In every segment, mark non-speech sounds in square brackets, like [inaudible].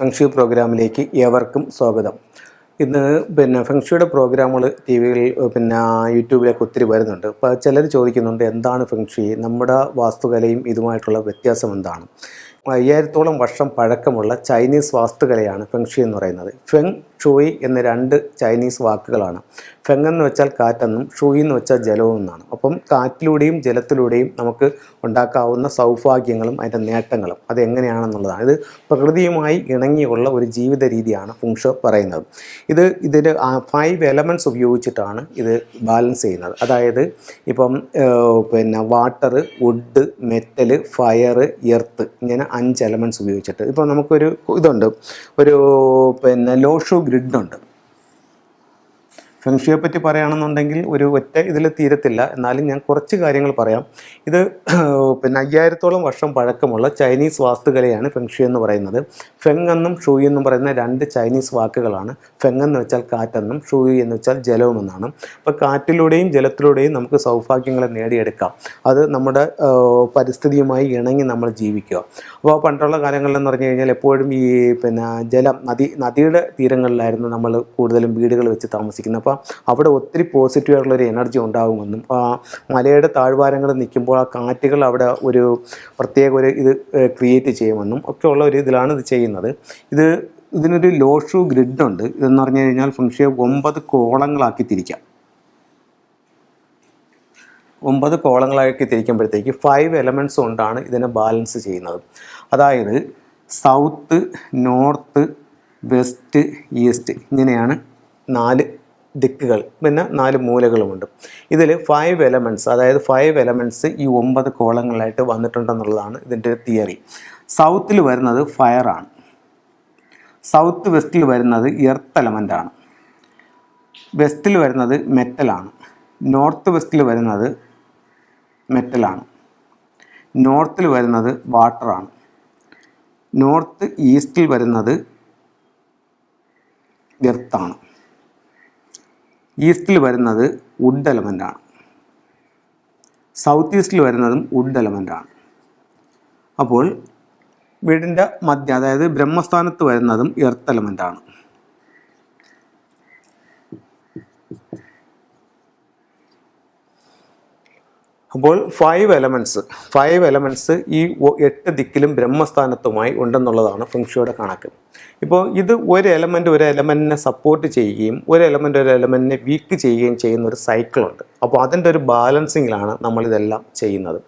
Feng shui പ്രോഗ്രാമിലേക്ക് ഏവർക്കും സ്വാഗതം. ഇന്ന് പിന്നെ ഫെങ്ഷുയുടെ പ്രോഗ്രാമുകൾ ടി വിയിൽ പിന്നെ യൂട്യൂബിലൊക്കെ ഒത്തിരി വരുന്നുണ്ട്. അപ്പോൾ ചിലർ ചോദിക്കുന്നുണ്ട് എന്താണ് ഫെങ്ഷി നമ്മുടെ വാസ്തുകലയും ഇതുമായിട്ടുള്ള വ്യത്യാസം എന്താണ്? അയ്യായിരത്തോളം വർഷം പഴക്കമുള്ള ചൈനീസ് വാസ്തുകലയാണ് ഫെങ്ഷി എന്ന് പറയുന്നത്. ഫെങ് ഷൂയി എന്ന രണ്ട് ചൈനീസ് വാക്കുകളാണ്. ഫെങ് എന്ന് വെച്ചാൽ കാറ്റെന്നും ഷൂയി എന്ന് വെച്ചാൽ ജലവും എന്നാണ്. അപ്പം കാറ്റിലൂടെയും ജലത്തിലൂടെയും നമുക്ക് ഉണ്ടാക്കാവുന്ന സൗഭാഗ്യങ്ങളും അതിന്റെ നേട്ടങ്ങളും അത് എങ്ങനെയാണെന്നുള്ളതാണ്. ഇത് പ്രകൃതിയുമായി ഇണങ്ങിയുള്ള ഒരു ജീവിത രീതിയാണ് ഫുങ്ഷോ പറയുന്നത്. ഇത് ഇതിൽ ഫൈവ് എലമെന്റ്സ് ഉപയോഗിച്ചിട്ടാണ് ഇത് ബാലൻസ് ചെയ്യുന്നത്. അതായത് ഇപ്പം പിന്നെ water wood metal fire earth ഇങ്ങനെ അഞ്ച് എലമെന്റ്സ് ഉപയോഗിച്ചിട്ട്. ഇപ്പോൾ നമുക്കൊരു ഇതുണ്ട്. ഒരു പിന്നെ ലോഷോ ഗ്രിഡുണ്ട് ഫെങ്ഷിയെ പറ്റി പറയുകയാണെന്നുണ്ടെങ്കിൽ ഒരു ഒറ്റ ഇതിൽ തീരത്തില്ല. എന്നാലും ഞാൻ കുറച്ച് കാര്യങ്ങൾ പറയാം. ഇത് [clears throat] പിന്നെ അയ്യായിരത്തോളം വർഷം പഴക്കമുള്ള ചൈനീസ് വാസ്തുകലയാണ് ഫെങ്ഷി എന്ന് പറയുന്നത്. ഫെങ് എന്നും ഷൂയി എന്നും പറയുന്ന രണ്ട് ചൈനീസ് വാക്കുകളാണ്. ഫെങ് എന്ന് വെച്ചാൽ കാറ്റെന്നും ഷൂയി എന്ന് വെച്ചാൽ ജലവുമെന്നാണ് അപ്പോൾ കാറ്റിലൂടെയും ജലത്തിലൂടെയും നമുക്ക് സൗഭാഗ്യങ്ങളെ നേടിയെടുക്കാം. അത് നമ്മുടെ പരിസ്ഥിതിയുമായി ഇണങ്ങി നമ്മൾ ജീവിക്കുക. അപ്പോൾ പണ്ടുള്ള കാലങ്ങളിലെന്ന് പറഞ്ഞു കഴിഞ്ഞാൽ എപ്പോഴും ഈ പിന്നെ ജലം നദി നദിയുടെ തീരങ്ങളിലായിരുന്നു നമ്മൾ കൂടുതലും വീടുകൾ വെച്ച് താമസിക്കുന്നത്. അപ്പോൾ അവിടെ ഒത്തിരി പോസിറ്റീവായിട്ടുള്ള ഒരു എനർജി ഉണ്ടാകുമെന്നും ആ മലയുടെ താഴ്വാരങ്ങൾ നിൽക്കുമ്പോൾ ആ കാറ്റുകൾ അവിടെ ഒരു പ്രത്യേക ഒരു ഇത് ക്രിയേറ്റ് ചെയ്യുമെന്നും ഒക്കെ ഉള്ള ഒരു ഇതിലാണ് ഇത് ചെയ്യുന്നത്. ഇത് ഇതിനൊരു ലോഷു ഗ്രിഡ് ഉണ്ട്. ഇതെന്ന് പറഞ്ഞു കഴിഞ്ഞാൽ ഫംഗ്ഷയെ ഒമ്പത് കോളങ്ങളാക്കി തിരിക്കാം. ഒമ്പത് കോളങ്ങളാക്കി തിരിക്കുമ്പോഴത്തേക്ക് ഫൈവ് എലമെന്റ്സ് കൊണ്ടാണ് ഇതിനെ ബാലൻസ് ചെയ്യുന്നത്. അതായത് സൗത്ത് നോർത്ത് വെസ്റ്റ് ഈസ്റ്റ് ഇങ്ങനെയാണ് നാല് ദിക്കുകൾ പിന്നെ നാല് മൂലകളുമുണ്ട്. ഇതിൽ ഫൈവ് എലമെന്റ്സ് അതായത് ഫൈവ് എലമെന്റ്സ് ഈ ഒമ്പത് കോളങ്ങളായിട്ട് വന്നിട്ടുണ്ടെന്നുള്ളതാണ് ഇതിന്റെ തിയറി സൗത്തിൽ വരുന്നത് ഫയറാണ് സൗത്ത് വെസ്റ്റിൽ വരുന്നത് എർത്ത് എലമെന്റാണ് വെസ്റ്റിൽ വരുന്നത് മെറ്റലാണ് നോർത്ത് വെസ്റ്റിൽ വരുന്നത് മെറ്റലാണ് നോർത്തിൽ വരുന്നത് വാട്ടറാണ് നോർത്ത് ഈസ്റ്റിൽ വരുന്നത് എർത്താണ് ഈസ്റ്റിൽ വരുന്നത് വുഡ് എലമെന്റാണ് സൗത്ത് ഈസ്റ്റിൽ വരുന്നതും വുഡ് എലമെന്റാണ് അപ്പോൾ വീടിന്റെ മധ്യ അതായത് ബ്രഹ്മസ്ഥാനത്ത് വരുന്നതും എർത്ത് എലമെന്റാണ് അപ്പോൾ ഫൈവ് എലമെന്റ്സ് ഫൈവ് എലമെന്റ്സ് ഈ എട്ട് ദിക്കിലും ബ്രഹ്മസ്ഥാനത്തുമായി ഉണ്ടെന്നുള്ളതാണ് ഫെങ്ഷുയുടെ കണക്ക്. ഇപ്പോൾ ഇത് ഒരു എലമെന്റ് ഒരു എലമെന്റിനെ സപ്പോർട്ട് ചെയ്യുകയും ഒരു എലമെന്റ് ഒരു എലമെന്റിനെ വീക്ക് ചെയ്യുകയും ചെയ്യുന്ന ഒരു സൈക്കിളുണ്ട് അപ്പോൾ അതിന്റെ ഒരു ബാലൻസിങ്ങിലാണ് നമ്മളിതെല്ലാം ചെയ്യുന്നത്.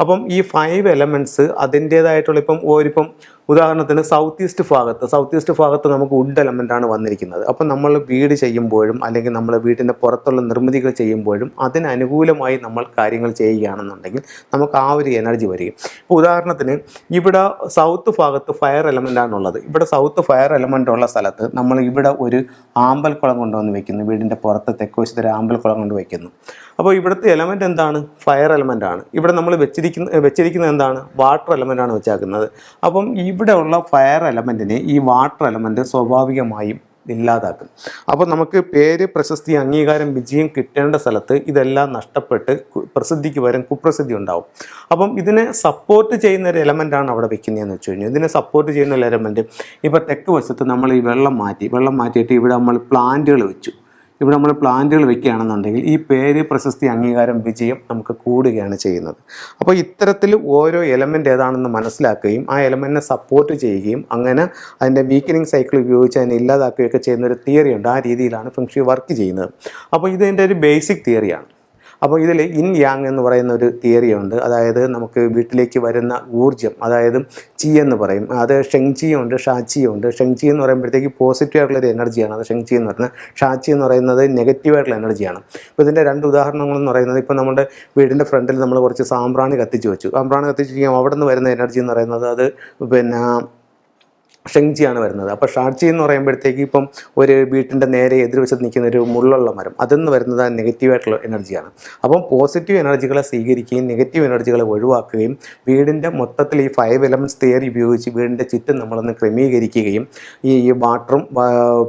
അപ്പം ഈ ഫൈവ് എലമെന്റ്സ് അതിന്റേതായിട്ടുള്ള ഇപ്പം ഒരിപ്പം ഉദാഹരണത്തിന് സൗത്ത് ഈസ്റ്റ് ഭാഗത്ത് സൗത്ത് ഈസ്റ്റ് ഭാഗത്ത് നമുക്ക് വുഡ് എലമെന്റാണ് വന്നിരിക്കുന്നത്. അപ്പം നമ്മൾ വീട് ചെയ്യുമ്പോഴും അല്ലെങ്കിൽ നമ്മൾ വീടിന്റെ പുറത്തുള്ള നിർമ്മിതികൾ ചെയ്യുമ്പോഴും അതിനനുകൂലമായി നമ്മൾ കാര്യങ്ങൾ ചെയ്യുകയാണെന്നുണ്ടെങ്കിൽ നമുക്ക് ആ ഒരു എനർജി വരികയും. ഇപ്പോൾ ഉദാഹരണത്തിന് ഇവിടെ സൗത്ത് ഭാഗത്ത് ഫയർ എലമെന്റാണുള്ളത് ഇവിടെ സൗത്ത് ഫയർ എലമെന്റ് ഉള്ള സ്ഥലത്ത് നമ്മൾ ഇവിടെ ഒരു ആമ്പൽക്കുളം കൊണ്ടുവന്ന് വെക്കുന്നു. വീടിന്റെ പുറത്ത് തെക്കുവശത്ത് ഒരു ആമ്പൽക്കുളം കൊണ്ട് വെക്കുന്നു. അപ്പോൾ ഇവിടുത്തെ എലമെന്റ് എന്താണ്? ഫയർ എലമെന്റ് ആണ്. ഇവിടെ നമ്മൾ വെച്ചിരിക്കുന്ന വെച്ചിരിക്കുന്നത് എന്താണ്? വാട്ടർ എലമെന്റ് ആണ് വെച്ചേക്കുന്നത്. അപ്പം ഇവിടെ ഉള്ള ഫയർ എലമെന്റിനെ ഈ വാട്ടർ എലമെന്റ് സ്വാഭാവികമായും ഇല്ലാതാക്കും. അപ്പോൾ നമുക്ക് പേര് പ്രശസ്തി അംഗീകാരം വിജയം കിട്ടേണ്ട സ്ഥലത്ത് ഇതെല്ലാം നഷ്ടപ്പെട്ട് പ്രസിദ്ധിക്ക് വരും കുപ്രസിദ്ധി ഉണ്ടാവും. അപ്പം ഇതിനെ സപ്പോർട്ട് ചെയ്യുന്ന ഒരു എലമെന്റാണ് അവിടെ വെക്കുന്നതെന്ന് വെച്ച് കഴിഞ്ഞാൽ ഇതിനെ സപ്പോർട്ട് ചെയ്യുന്ന ഒരു എലമെന്റ് ഇപ്പോൾ തെക്ക് വശത്ത് നമ്മൾ ഈ വെള്ളം മാറ്റി വെള്ളം മാറ്റിയിട്ട് ഇവിടെ നമ്മൾ പ്ലാന്റുകൾ വെച്ചു. ഇവിടെ നമ്മൾ പ്ലാന്റുകൾ വെക്കുകയാണെന്നുണ്ടെങ്കിൽ ഈ പേര് പ്രശസ്തി അംഗീകാരം വിജയം നമുക്ക് കൂടുകയാണ് ചെയ്യുന്നത്. അപ്പോൾ ഇത്തരത്തിൽ ഓരോ എലമെന്റ് ഏതാണെന്ന് മനസ്സിലാക്കുകയും ആ എലമെന്റിനെ സപ്പോർട്ട് ചെയ്യുകയും അങ്ങനെ അതിന്റെ വീക്കനിങ് സൈക്കിൾ ഉപയോഗിച്ച് അതിനെ ഇല്ലാതാക്കുകയൊക്കെ ചെയ്യുന്ന ഒരു തിയറി ഉണ്ട്. ആ രീതിയിലാണ് ഫെങ്ഷി വർക്ക് ചെയ്യുന്നത്. അപ്പോൾ ഇതിന്റെ ഒരു ബേസിക് തിയറിയാണ് അപ്പോൾ ഇതിൽ ഇൻ യാങ് എന്ന് പറയുന്ന ഒരു തിയറി ഉണ്ട്. അതായത് നമുക്ക് വീട്ടിലേക്ക് വരുന്ന ഊർജം അതായത് ചി എന്ന് പറയും. അത് ഷെങ്ചിയും ഉണ്ട് ഷാച്ചിയും ഉണ്ട്. ഷെങ്ചി എന്ന് പറയുമ്പോഴത്തേക്ക് പോസിറ്റീവ് ആയിട്ടുള്ള ഒരു എനർജിയാണ് അത് ഷെങ്ചി എന്ന് പറയുന്നത്. ഷാച്ചി എന്ന് പറയുന്നത് നെഗറ്റീവ് ആയിട്ടുള്ള എനർജിയാണ് അപ്പോൾ ഇതിന്റെ രണ്ട് ഉദാഹരണങ്ങൾ എന്ന് പറയുന്നത് ഇപ്പോൾ നമ്മുടെ വീടിന്റെ ഫ്രണ്ടിൽ നമ്മൾ കുറച്ച് സാമ്പ്രാണി കത്തിച്ച് വെച്ചു. സാമ്പ്രാണി കത്തിച്ച് കഴിഞ്ഞാൽ അവിടെ നിന്ന് വരുന്ന എനർജി എന്ന് പറയുന്നത് അത് പിന്നെ ഷെങ്ജിയാണ് വരുന്നത്. അപ്പോൾ ഷാർജി എന്ന് പറയുമ്പോഴത്തേക്ക് ഇപ്പം ഒരു വീട്ടിന്റെ നേരെ എതിർവശത്ത് നിൽക്കുന്ന ഒരു മുള്ളുള്ള മരം അതെന്ന് വരുന്നത് നെഗറ്റീവായിട്ടുള്ള എനർജിയാണ് അപ്പം പോസിറ്റീവ് എനർജികളെ സ്വീകരിക്കുകയും നെഗറ്റീവ് എനർജികളെ ഒഴിവാക്കുകയും വീടിന്റെ മൊത്തത്തിൽ ഈ ഫൈവ് എലമെന്റ്സ് തിയറി ഉപയോഗിച്ച് വീടിന്റെ ചുറ്റും നമ്മളൊന്ന് ക്രമീകരിക്കുകയും ഈ വാട്ടറും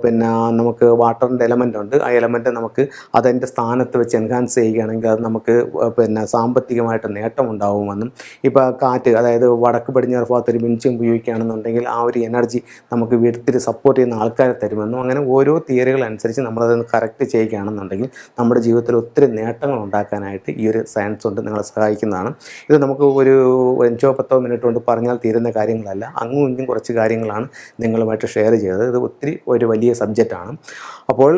പിന്നെ നമുക്ക് വാട്ടറിന്റെ എലമെന്റ് ഉണ്ട്. ആ എലമെന്റ് നമുക്ക് അതിന്റെ സ്ഥാനത്ത് വെച്ച് എൻഹാൻസ് ചെയ്യുകയാണെങ്കിൽ അത് നമുക്ക് പിന്നെ സാമ്പത്തികമായിട്ട് നേട്ടം ഉണ്ടാവുമെന്നും ഇപ്പോൾ കാറ്റ് അതായത് വടക്ക് പടിഞ്ഞാറ് ഭാഗത്ത് ഒരു മിൻച്ചും ഉപയോഗിക്കുകയാണെന്നുണ്ടെങ്കിൽ ആ ഒരു എനർജി എനർജി നമുക്ക് വീട്ടിൽ സപ്പോർട്ട് ചെയ്യുന്ന ആൾക്കാരെ തരുമെന്നും അങ്ങനെ ഓരോ തിയറികൾ അനുസരിച്ച് നമ്മളതൊന്ന് കറക്റ്റ് ചെയ്യുകയാണെന്നുണ്ടെങ്കിൽ നമ്മുടെ ജീവിതത്തിൽ ഒത്തിരി നേട്ടങ്ങൾ ഉണ്ടാക്കാനായിട്ട് ഈ ഒരു സയൻസ് കൊണ്ട് നിങ്ങളെ സഹായിക്കുന്നതാണ്. ഇത് നമുക്ക് ഒരു അഞ്ചോ പത്തോ മിനിറ്റ് കൊണ്ട് പറഞ്ഞാൽ തീരുന്ന കാര്യങ്ങളല്ല. അങ്ങും ഇങ്ങും കുറച്ച് കാര്യങ്ങളാണ് നിങ്ങളുമായിട്ട് ഷെയർ ചെയ്തത്. ഇത് ഒത്തിരി ഒരു വലിയ സബ്ജക്റ്റാണ് അപ്പോൾ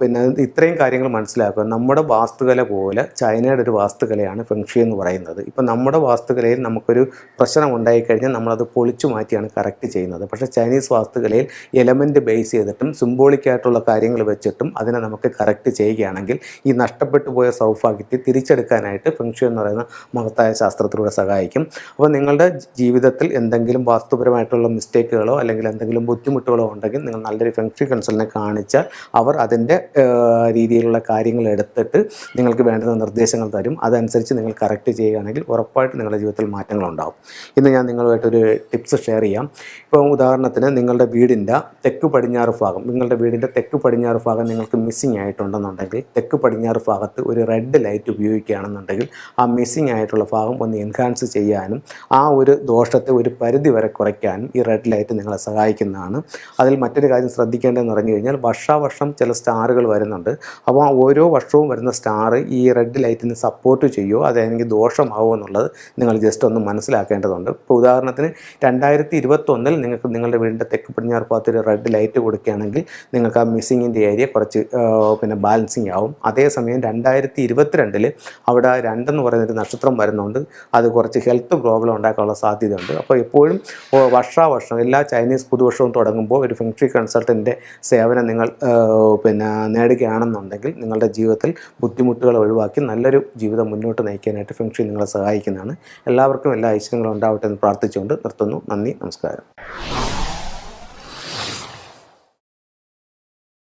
പിന്നെ ഇത്രയും കാര്യങ്ങൾ മനസ്സിലാക്കുക. നമ്മുടെ വാസ്തുകല പോലെ ചൈനയുടെ ഒരു വാസ്തുകലയാണ് ഫെങ്ഷി എന്ന് പറയുന്നത്. ഇപ്പം നമ്മുടെ വാസ്തുകലയിൽ നമുക്കൊരു പ്രശ്നം ഉണ്ടായിക്കഴിഞ്ഞാൽ നമ്മളത് പൊളിച്ചു മാറ്റിയാണ് കറക്റ്റ് ചെയ്യുന്നത്. പക്ഷേ ചൈനീസ് വാസ്തുകലയിൽ എലമെന്റ് ബേസ് ചെയ്തിട്ടും സിംബോളിക് ആയിട്ടുള്ള കാര്യങ്ങൾ വെച്ചിട്ടും അതിനെ നമുക്ക് കറക്റ്റ് ചെയ്യുകയാണെങ്കിൽ ഈ നഷ്ടപ്പെട്ടു പോയ സൗഭാഗ്യത്തെ തിരിച്ചെടുക്കാനായിട്ട് ഫെങ്ഷു എന്ന് പറയുന്ന മഹത്തായ ശാസ്ത്രത്തിലൂടെ സഹായിക്കും. അപ്പോൾ നിങ്ങളുടെ ജീവിതത്തിൽ എന്തെങ്കിലും വാസ്തുപരമായിട്ടുള്ള മിസ്റ്റേക്കുകളോ അല്ലെങ്കിൽ എന്തെങ്കിലും ബുദ്ധിമുട്ടുകളോ ഉണ്ടെങ്കിൽ നിങ്ങൾ നല്ലൊരു ഫെങ്ഷു കൺസൾട്ടിനെ കാണിച്ചാൽ അവർ അതിന്റെ രീതിയിലുള്ള കാര്യങ്ങൾ എടുത്തിട്ട് നിങ്ങൾക്ക് വേണ്ടുന്ന നിർദ്ദേശങ്ങൾ തരും. അതനുസരിച്ച് നിങ്ങൾ കറക്റ്റ് ചെയ്യുകയാണെങ്കിൽ ഉറപ്പായിട്ട് നിങ്ങളുടെ ജീവിതത്തിൽ മാറ്റങ്ങളുണ്ടാകും ഇന്ന് ഞാൻ നിങ്ങളുമായിട്ടൊരു ടിപ്സ് ഷെയർ ചെയ്യാം. ഇപ്പോൾ ഉദാഹരണത്തിന് നിങ്ങളുടെ വീടിന്റെ തെക്ക് പടിഞ്ഞാറ് ഭാഗം നിങ്ങളുടെ വീടിന്റെ തെക്ക് പടിഞ്ഞാറ് ഭാഗം നിങ്ങൾക്ക് മിസ്സിങ് ആയിട്ടുണ്ടെന്നുണ്ടെങ്കിൽ തെക്ക് പടിഞ്ഞാറ് ഭാഗത്ത് ഒരു റെഡ് ലൈറ്റ് ഉപയോഗിക്കുകയാണെന്നുണ്ടെങ്കിൽ ആ മിസ്സിങ് ആയിട്ടുള്ള ഭാഗം ഒന്ന് എൻഹാൻസ് ചെയ്യാനും ആ ഒരു ദോഷത്തെ ഒരു പരിധി വരെ കുറയ്ക്കാനും ഈ റെഡ് ലൈറ്റ് നിങ്ങളെ സഹായിക്കുന്നതാണ്. അതിൽ മറ്റൊരു കാര്യം ശ്രദ്ധിക്കേണ്ടതെന്ന് പറഞ്ഞു കഴിഞ്ഞാൽ വർഷാവർഷം ചില സ്റ്റാറുകൾ വരുന്നുണ്ട്. അപ്പോൾ ഓരോ വർഷവും വരുന്ന സ്റ്റാർ ഈ റെഡ് ലൈറ്റിന് സപ്പോർട്ട് ചെയ്യുമോ അതെനിക്ക് ദോഷമാവുമോ എന്നുള്ളത് നിങ്ങൾ ജസ്റ്റ് ഒന്ന് മനസ്സിലാക്കേണ്ടതുണ്ട്. ഇപ്പോൾ ഉദാഹരണത്തിന് രണ്ടായിരത്തി ഇരുപത്തൊന്നിൽ നിങ്ങൾക്ക് നിങ്ങളുടെ വീടിന്റെ തെക്ക് പടിഞ്ഞാറ് ഭാഗത്ത് ഒരു റെഡ് ലൈറ്റ് കൊടുക്കുകയാണെങ്കിൽ നിങ്ങൾക്ക് ആ മിസ്സിങ്ങിന്റെ ഏരിയ കുറച്ച് പിന്നെ ബാലൻസിങ് ആവും. അതേസമയം രണ്ടായിരത്തി ഇരുപത്തിരണ്ടിൽ അവിടെ രണ്ടെന്ന് പറയുന്നൊരു നക്ഷത്രം വരുന്നുണ്ട്. അത് കുറച്ച് ഹെൽത്ത് പ്രോബ്ലം ഉണ്ടാക്കാനുള്ള സാധ്യതയുണ്ട്. അപ്പോൾ എപ്പോഴും വർഷാവർഷം എല്ലാ ചൈനീസ് പുതുവർഷവും തുടങ്ങുമ്പോൾ ഒരു ഫെങ്ഷി കൺസൾട്ടന്റെ സേവനം നിങ്ങൾ പിന്നെ നേടുകയാണെന്നുണ്ടെങ്കിൽ നിങ്ങളുടെ ജീവിതത്തിൽ ബുദ്ധിമുട്ടുകൾ ഒഴിവാക്കി നല്ലൊരു ജീവിതം മുന്നോട്ട് നയിക്കാനായിട്ട് ഫെങ്ഷി നിങ്ങളെ സഹായിക്കുന്നതാണ്. എല്ലാവർക്കും എല്ലാ ഐശ്വര്യങ്ങളും ഉണ്ടാവട്ടെ എന്ന് പ്രാർത്ഥിച്ചുകൊണ്ട് നിർത്തുന്നു. നന്ദി നമസ്കാരം.